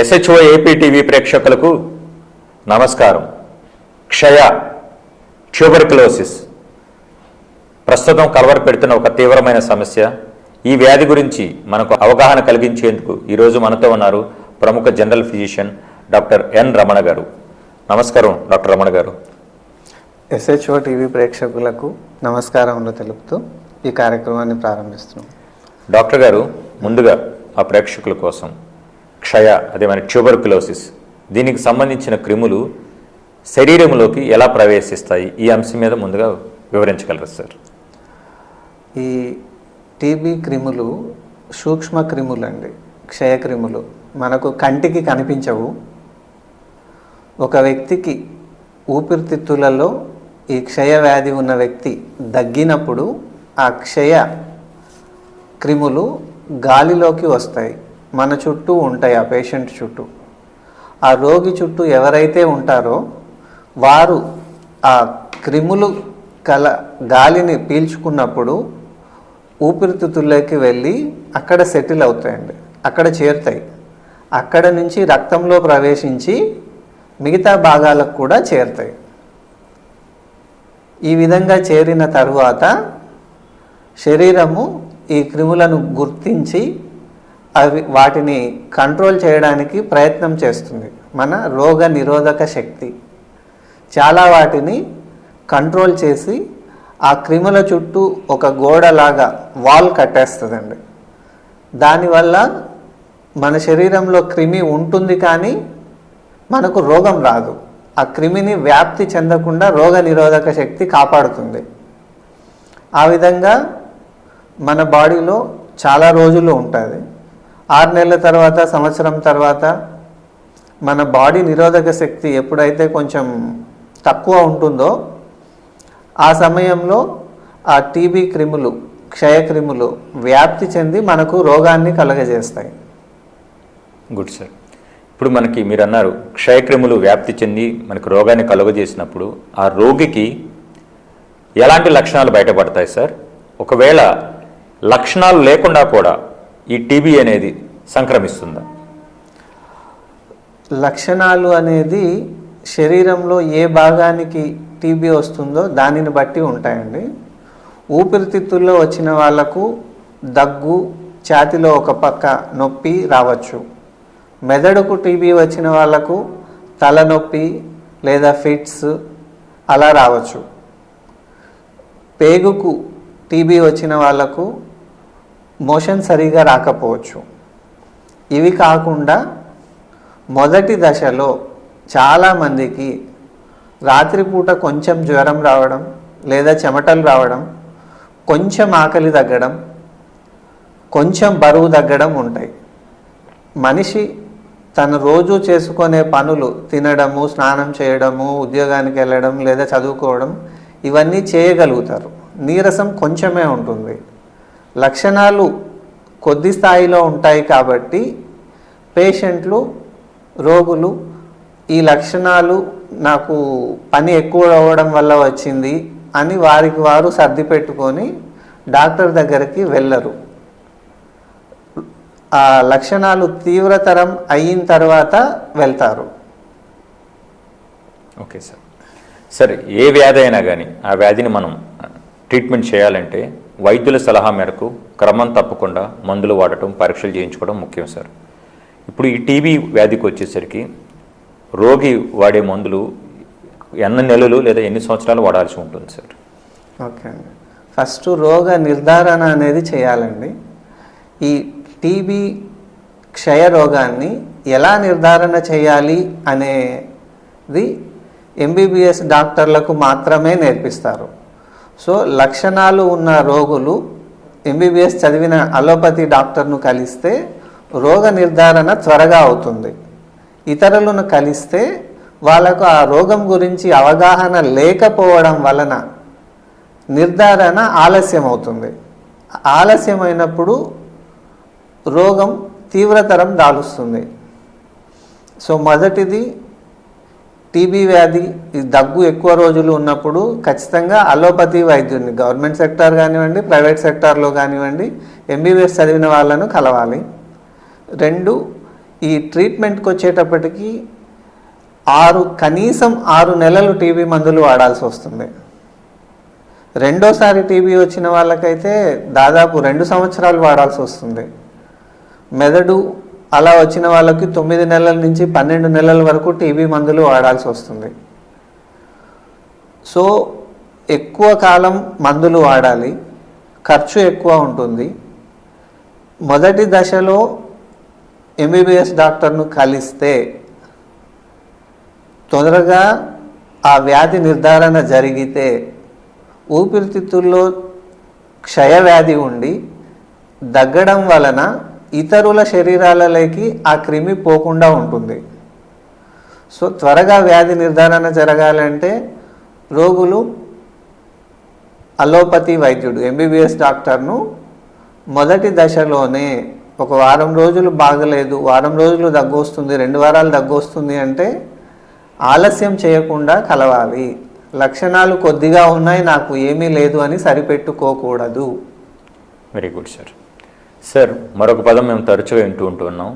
SHO AP TV ప్రేక్షకులకు నమస్కారం. క్షయ ట్యూబర్క్లోసిస్ ప్రస్తుతం కలవర పెడుతున్న ఒక తీవ్రమైన సమస్య. ఈ వ్యాధి గురించి మనకు అవగాహన కలిగించేందుకు ఈరోజు మనతో ఉన్నారు ప్రముఖ general physician doctor N Ramana గారు. నమస్కారం డాక్టర్ రమణ గారు. ఎస్హెచ్ఓ టీవీ ప్రేక్షకులకు నమస్కారములు తెలుపుతూ ఈ కార్యక్రమాన్ని ప్రారంభిస్తున్నాం. డాక్టర్ గారు ముందుగా ఆ ప్రేక్షకుల కోసం క్షయ అదే మన ట్యూబర్క్యులోసిస్ దీనికి సంబంధించిన క్రిములు శరీరంలోకి ఎలా ప్రవేశిస్తాయి? ఈ అంశం మీద ముందుగా వివరించగలరు సార్. ఈ టీబీ క్రిములు సూక్ష్మ క్రిములు అండి క్షయ క్రిములు. మనకు కంటికి కనిపించవు. ఒక వ్యక్తికి ఊపిరితిత్తులలో ఈ క్షయ వ్యాధి ఉన్న వ్యక్తి దగ్గినప్పుడు ఆ క్షయ క్రిములు గాలిలోకి వస్తాయి. మన చుట్టూ ఉంటాయి ఆ పేషెంట్ చుట్టూ. ఆ రోగి చుట్టూ ఎవరైతే ఉంటారో వారు ఆ క్రిములు కల గాలిని పీల్చుకున్నప్పుడు ఊపిరితిత్తుల్లోకి వెళ్ళి అక్కడ సెటిల్ అవుతాయండి. అక్కడ చేరుతాయి. అక్కడ నుంచి రక్తంలో ప్రవేశించి మిగతా భాగాలకు కూడా చేరుతాయి. ఈ విధంగా చేరిన తరువాత శరీరము ఈ క్రిములను గుర్తించి అవి వాటిని కంట్రోల్ చేయడానికి ప్రయత్నం చేస్తుంది. మన రోగ నిరోధక శక్తి. చాలా వాటిని కంట్రోల్ చేసి ఆ క్రిముల చుట్టూ ఒక గోడలాగా వాల్ కట్టేస్తుందండి. దానివల్ల మన శరీరంలో క్రిమి ఉంటుంది కానీ మనకు రోగం రాదు. ఆ క్రిమిని వ్యాప్తి చెందకుండా రోగ నిరోధక శక్తి కాపాడుతుంది. ఆ విధంగా మన బాడీలో చాలా రోజులు ఉంటుంది. ఆరు నెలల తర్వాత సంవత్సరం తర్వాత మన బాడీ నిరోధక శక్తి ఎప్పుడైతే కొంచెం తక్కువ ఉంటుందో ఆ సమయంలో ఆ టీబీ క్రిములు క్షయక్రిములు వ్యాప్తి చెంది మనకు రోగాన్ని కలగజేస్తాయి. Good sir. ఇప్పుడు మనకి మీరు అన్నారు క్షయక్రిములు వ్యాప్తి చెంది మనకు రోగాన్ని కలుగజేసినప్పుడు ఆ రోగికి ఎలాంటి లక్షణాలు బయటపడతాయి సార్? ఒకవేళ లక్షణాలు లేకుండా కూడా ఈ టీబీ అనేది సంక్రమిస్తుందా? లక్షణాలు అనేది శరీరంలో ఏ భాగానికి టీబీ వస్తుందో దానిని బట్టి ఉంటాయండి. ఊపిరితిత్తుల్లో వచ్చిన వాళ్ళకు దగ్గు ఛాతిలో ఒక పక్క నొప్పి రావచ్చు. మెదడుకు టీబీ వచ్చిన వాళ్ళకు తలనొప్పి లేదా ఫిట్స్ అలా రావచ్చు. పేగుకు టీబీ వచ్చిన వాళ్ళకు మోషన్ సరిగా రాకపోవచ్చు. ఇవి కాకుండా మొదటి దశలో చాలామందికి రాత్రిపూట కొంచెం జ్వరం రావడం లేదా చెమటలు రావడం కొంచెం ఆకలి తగ్గడం కొంచెం బరువు తగ్గడం ఉంటాయి. మనిషి తను రోజు చేసుకునే పనులు తినడము స్నానం చేయడము ఉద్యోగానికి వెళ్ళడం లేదా చదువుకోవడం ఇవన్నీ చేయగలుగుతారు. నీరసం కొంచెమే ఉంటుంది. లక్షణాలు కొద్ది స్థాయిలో ఉంటాయి కాబట్టి పేషెంట్లు రోగులు ఈ లక్షణాలు నాకు పని ఎక్కువ అవ్వడం వల్ల వచ్చింది అని వారికి వారు సర్ది పెట్టుకొని డాక్టర్ దగ్గరికి వెళ్ళరు. ఆ లక్షణాలు తీవ్రతరం అయిన తర్వాత వెళ్తారు. Okay sir. సరే ఏ వ్యాధి అయినా కానీ ఆ వ్యాధిని మనం ట్రీట్మెంట్ చేయాలంటే వైద్యుల సలహా మేరకు క్రమం తప్పకుండా మందులు వాడటం పరీక్షలు చేయించుకోవడం ముఖ్యం సార్. ఇప్పుడు ఈ టీబీ వ్యాధికి వచ్చేసరికి రోగి వాడే మందులు ఎన్ని నెలలు లేదా ఎన్ని సంవత్సరాలు వాడాల్సి ఉంటుంది సార్? ఓకే. అండి ఫస్ట్ రోగ నిర్ధారణ అనేది చేయాలండి. ఈ టీబీ క్షయ రోగాన్ని ఎలా నిర్ధారణ చేయాలి అనేది ఎంబీబీఎస్ డాక్టర్లకు మాత్రమే నేర్పిస్తారు. సో లక్షణాలు ఉన్న రోగులు ఎంబీబీఎస్ చదివిన అలోపతి డాక్టర్ను కలిస్తే రోగ నిర్ధారణ త్వరగా అవుతుంది. ఇతరులను కలిస్తే వాళ్ళకు ఆ రోగం గురించి అవగాహన లేకపోవడం వలన నిర్ధారణ ఆలస్యం అవుతుంది ఆలస్యమైనప్పుడు రోగం తీవ్రతరం దాలుస్తుంది. సో మొదటిది టీబీ వ్యాధి ఈ దగ్గు ఎక్కువ రోజులు ఉన్నప్పుడు ఖచ్చితంగా అలోపతి వైద్యుని గవర్నమెంట్ సెక్టార్ కానివ్వండి ప్రైవేట్ సెక్టార్లో కానివ్వండి ఎంబీబీఎస్ చదివిన వాళ్ళను కలవాలి. రెండు ఈ ట్రీట్మెంట్కి వచ్చేటప్పటికి ఆరు కనీసం ఆరు నెలలు టీబీ మందులు వాడాల్సి వస్తుంది. రెండోసారి టీబీ వచ్చిన వాళ్ళకైతే దాదాపు రెండు సంవత్సరాలు వాడాల్సి వస్తుంది. మెదడు అలా వచ్చిన వాళ్ళకి తొమ్మిది నెలల నుంచి పన్నెండు నెలల వరకు టీబీ మందులు వాడాల్సి వస్తుంది. సో ఎక్కువ కాలం మందులు వాడాలి. ఖర్చు ఎక్కువ ఉంటుంది. మొదటి దశలో ఎంబీబీఎస్ డాక్టర్ను కలిస్తే తొందరగా ఆ వ్యాధి నిర్ధారణ జరిగితే ఊపిరితిత్తుల్లో క్షయవ్యాధి ఉండి దగ్గడం వలన ఇతరుల శరీరాలలోకి ఆ క్రిమి పోకుండా ఉంటుంది. సో త్వరగా వ్యాధి నిర్ధారణ జరగాలంటే రోగులు అలోపతి వైద్యుడు ఎంబీబీఎస్ డాక్టర్ను మొదటి దశలోనే ఒక వారం రోజులు బాగలేదు వారం రోజులు దగ్గు వస్తుంది రెండు వారాలు దగ్గు వస్తుంది అంటే ఆలస్యం చేయకుండా కలవాలి. లక్షణాలు కొద్దిగా ఉన్నాయి నాకు ఏమీ లేదు అని సరిపెట్టుకోకూడదు. వెరీ గుడ్ సార్ సార్ మరొక పదం మేము తరచుగా వింటూ ఉంటున్నాం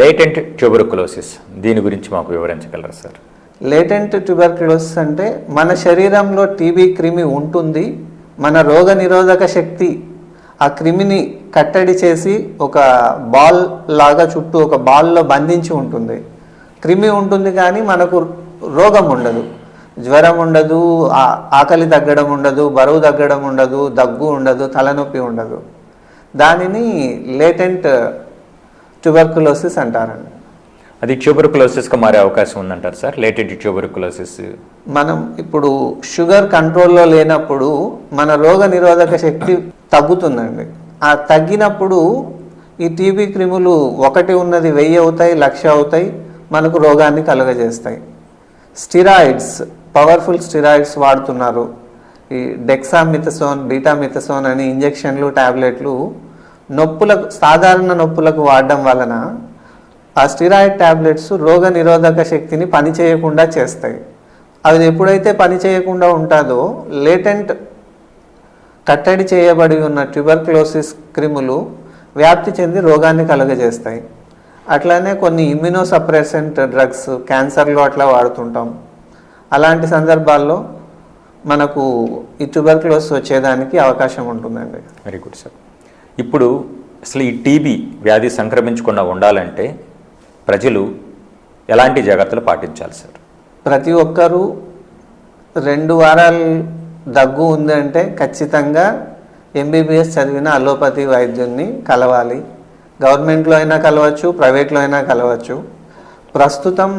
లేటెంట్ ట్యూబర్కులోసిస్ దీని గురించి మాకు వివరించగలరా సార్? లేటెంట్ ట్యూబర్క్యులోసిస్ అంటే మన శరీరంలో టీబీ క్రిమి ఉంటుంది మన రోగ నిరోధక శక్తి ఆ క్రిమిని కట్టడి చేసి ఒక బాల్ లాగా చుట్టూ ఒక బాల్లో బంధించి ఉంటుంది. క్రిమి ఉంటుంది కానీ మనకు రోగం ఉండదు. జ్వరం ఉండదు ఆకలి తగ్గడం ఉండదు బరువు తగ్గడం ఉండదు దగ్గు ఉండదు తలనొప్పి ఉండదు. దానిని లేటెంట్ ట్యూబర్కులోసిస్ అంటారండి. అది ట్యూబర్కులోసిస్గా మారే అవకాశం ఉందంటారు సార్? Latent tuberculosis. మనం ఇప్పుడు షుగర్ కంట్రోల్లో లేనప్పుడు మన రోగ నిరోధక శక్తి తగ్గుతుందండి. ఆ తగ్గినప్పుడు ఈ టీబీ క్రిములు ఒకటి ఉన్నది వెయ్యి అవుతాయి లక్ష అవుతాయి మనకు రోగాన్ని కలుగజేస్తాయి. స్టిరాయిడ్స్ పవర్ఫుల్ స్టిరాయిడ్స్ వాడుతున్నారు. ఈ డెక్సామిథసోన్ బీటామిథసోన్ అని ఇంజెక్షన్లు టాబ్లెట్లు నొప్పులకు సాధారణ నొప్పులకు వాడడం వలన ఆ స్టిరాయిడ్ టాబ్లెట్స్ రోగ నిరోధక శక్తిని పని చేయకుండా చేస్తాయి. అది ఎప్పుడైతే పని చేయకుండా ఉంటుందో లేటెంట్ కట్టడి చేయబడి ఉన్న ట్యూబర్క్లోసిస్ క్రిములు వ్యాప్తి చెంది రోగాన్ని కలుగజేస్తాయి. అట్లానే కొన్ని ఇమ్యునోసప్రెసెంట్ డ్రగ్స్ క్యాన్సర్లో అట్లా వాడుతుంటాం. అలాంటి సందర్భాల్లో మనకు ఈ ట్యూబర్క్లోసిస్ వచ్చేదానికి అవకాశం ఉంటుందండి. వెరీ గుడ్ సార్ ఇప్పుడు అసలు ఈ టీబీ వ్యాధి సంక్రమించకుండా ఉండాలంటే ప్రజలు ఎలాంటి జాగ్రత్తలు పాటించాలి సార్ ప్రతి ఒక్కరూ రెండు వారాలు దగ్గు ఉందంటే ఖచ్చితంగా ఎంబీబీఎస్ చదివిన అలోపతి వైద్యుల్ని కలవాలి. గవర్నమెంట్లో అయినా కలవచ్చు ప్రైవేట్లో అయినా కలవచ్చు. ప్రస్తుతం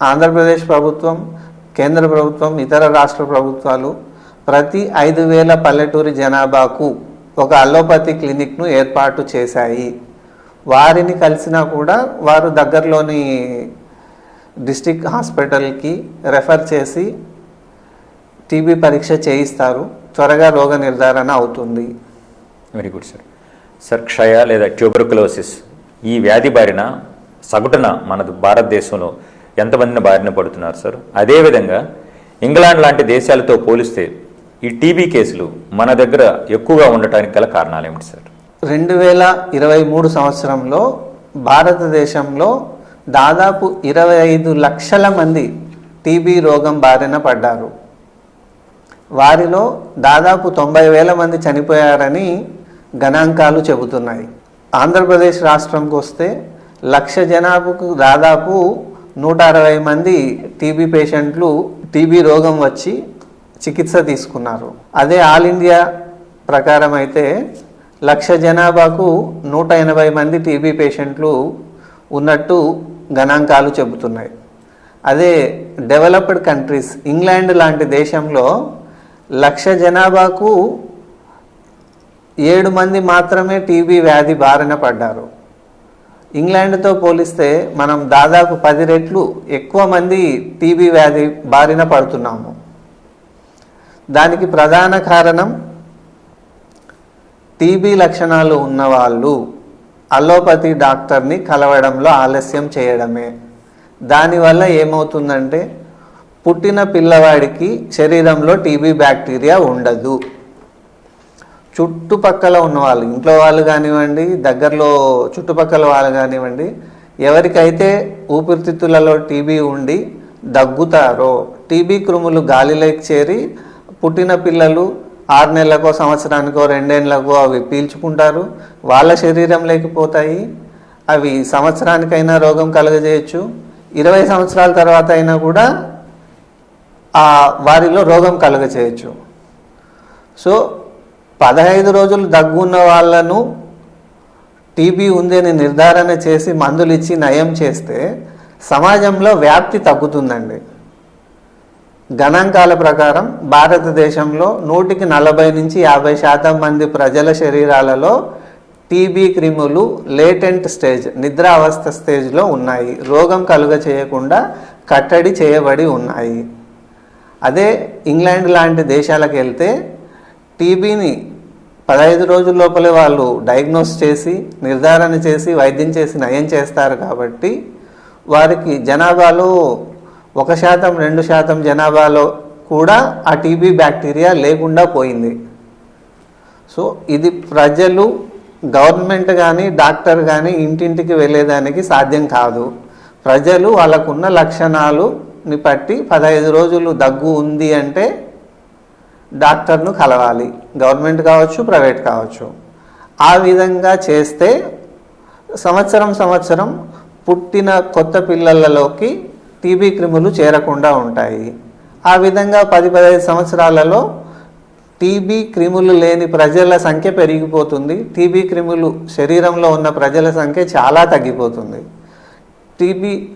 ఆంధ్రప్రదేశ్ ప్రభుత్వం కేంద్ర ప్రభుత్వం ఇతర రాష్ట్ర ప్రభుత్వాలు ప్రతి ఐదు వేల పల్లెటూరి జనాభాకు ఒక అలోపతి క్లినిక్ను ఏర్పాటు చేశాయి. వారిని కలిసినా కూడా వారు దగ్గరలోని డిస్టిక్ హాస్పిటల్కి రెఫర్ చేసి టీబీ పరీక్ష చేయిస్తారు. త్వరగా రోగ నిర్ధారణ అవుతుంది. Very good sir. సార్ క్షయ లేదా ట్యూబర్కులోసిస్ ఈ వ్యాధి బారిన సగటున మన భారతదేశంలో ఎంతమందిని బారిన పడుతున్నారు సార్ అదేవిధంగా ఇంగ్లాండ్ లాంటి దేశాలతో పోలిస్తే ఈ టీబీ కేసులు మన దగ్గర ఎక్కువగా ఉండటానికి గల కారణాలు ఏమిటి సార్ రెండు వేల ఇరవై మూడు సంవత్సరంలో భారతదేశంలో దాదాపు ఇరవై ఐదు లక్షల మంది టీబీ రోగం బారిన పడ్డారు. వారిలో దాదాపు తొంభై వేల మంది చనిపోయారని గణాంకాలు చెబుతున్నాయి. ఆంధ్రప్రదేశ్ రాష్ట్రంకి వస్తే లక్ష జనాభాకు దాదాపు నూట అరవై మంది టీబీ పేషెంట్లు టీబీ రోగం వచ్చి చికిత్స తీసుకున్నారు. అదే ఆల్ ఇండియా ప్రకారం అయితే లక్ష జనాభాకు నూట ఎనభై మంది టీబీ పేషెంట్లు ఉన్నట్టు గణాంకాలు చెబుతున్నాయి. అదే డెవలప్డ్ కంట్రీస్ ఇంగ్లాండ్ లాంటి దేశంలో లక్ష జనాభాకు ఏడు మంది మాత్రమే టీబీ వ్యాధి బారిన పడ్డారు. ఇంగ్లాండ్తో పోలిస్తే మనం దాదాపు పది రెట్లు ఎక్కువ మంది టీబీ వ్యాధి బారిన పడుతున్నాము. దానికి ప్రధాన కారణం టీబీ లక్షణాలు ఉన్నవాళ్ళు అలోపతి డాక్టర్ని కలవడంలో ఆలస్యం చేయడమే. దానివల్ల ఏమవుతుందంటే పుట్టిన పిల్లవాడికి శరీరంలో టీబీ బ్యాక్టీరియా ఉండదు. చుట్టుపక్కల ఉన్న వాళ్ళు ఇంట్లో వాళ్ళు కానివ్వండి దగ్గరలో చుట్టుపక్కల వాళ్ళు కానివ్వండి ఎవరికైతే ఊపిరితిత్తులలో టీబీ ఉండి దగ్గుతారో టీబీ క్రుములు గాలిలోకి చేరి పుట్టిన పిల్లలు ఆరు నెలలకో సంవత్సరానికో రెండేళ్ళకో అవి పీల్చుకుంటారు. వాళ్ళ శరీరం లేకపోతాయి అవి సంవత్సరానికైనా రోగం కలుగజేయచ్చు. ఇరవై సంవత్సరాల తర్వాత అయినా కూడా ఆ వారిలో రోగం కలుగచేయచ్చు సో పదహైదు రోజులు దగ్గు ఉన్న వాళ్ళను టీబీ ఉందని నిర్ధారణ చేసి మందులు ఇచ్చి నయం చేస్తే సమాజంలో వ్యాప్తి తగ్గుతుందండి. గణాంకాల ప్రకారం భారతదేశంలో నూటికి నలభై నుంచి యాభై శాతం మంది ప్రజల శరీరాలలో టీబీ క్రిములు లేటెంట్ స్టేజ్ నిద్రావస్థ స్టేజ్లో ఉన్నాయి. రోగం కలుగ చేయకుండా కట్టడి చేయబడి ఉన్నాయి. అదే ఇంగ్లాండ్ లాంటి దేశాలకు వెళ్తే టీబీని పదహైదు రోజుల లోపలే వాళ్ళు డయాగ్నోస్ చేసి నిర్ధారణ చేసి వైద్యం చేసి నయం చేస్తారు కాబట్టి వారికి జనాభాలో ఒక శాతం రెండు శాతం జనాభాలో కూడా ఆ టీబీ బ్యాక్టీరియా లేకుండా పోయింది. సో ఇది ప్రజలు గవర్నమెంట్ కానీ డాక్టర్ కానీ ఇంటింటికి వెళ్ళేదానికి సాధ్యం కాదు. ప్రజలు వాళ్ళకున్న లక్షణాలుని బట్టి పదహైదు రోజులు దగ్గు ఉంది అంటే డాక్టర్ను కలవాలి. గవర్నమెంట్ కావచ్చు ప్రైవేట్ కావచ్చు. ఆ విధంగా చేస్తే సంవత్సరం సంవత్సరం పుట్టిన కొత్త పిల్లలలోకి టీబీ క్రిములు చేరకుండా ఉంటాయి. ఆ విధంగా పది పదహైదు సంవత్సరాలలో టీబీ క్రిములు లేని ప్రజల సంఖ్య పెరిగిపోతుంది. టీబీ క్రిములు శరీరంలో ఉన్న ప్రజల సంఖ్య చాలా తగ్గిపోతుంది. టీబీ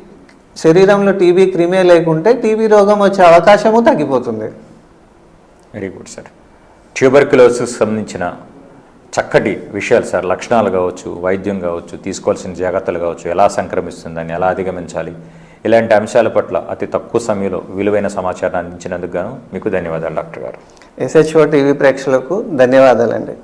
శరీరంలో టీబీ క్రిమే లేకుంటే టీబీ రోగం వచ్చే అవకాశము తగ్గిపోతుంది. Very good sir. ట్యూబర్క్యులోసిస్ సంబంధించిన చక్కటి విషయాలు సార్. లక్షణాలు కావచ్చు వైద్యం కావచ్చు తీసుకోవాల్సిన జాగ్రత్తలు కావచ్చు ఎలా సంక్రమిస్తుందని ఎలా అధిగమించాలి ఇలాంటి అంశాల పట్ల అతి తక్కువ సమయంలో విలువైన సమాచారాన్ని అందించినందుకు గాను మీకు ధన్యవాదాలు డాక్టర్ గారు. ఎస్హెచ్ఓ టీవీ ప్రేక్షకులకు ధన్యవాదాలండి.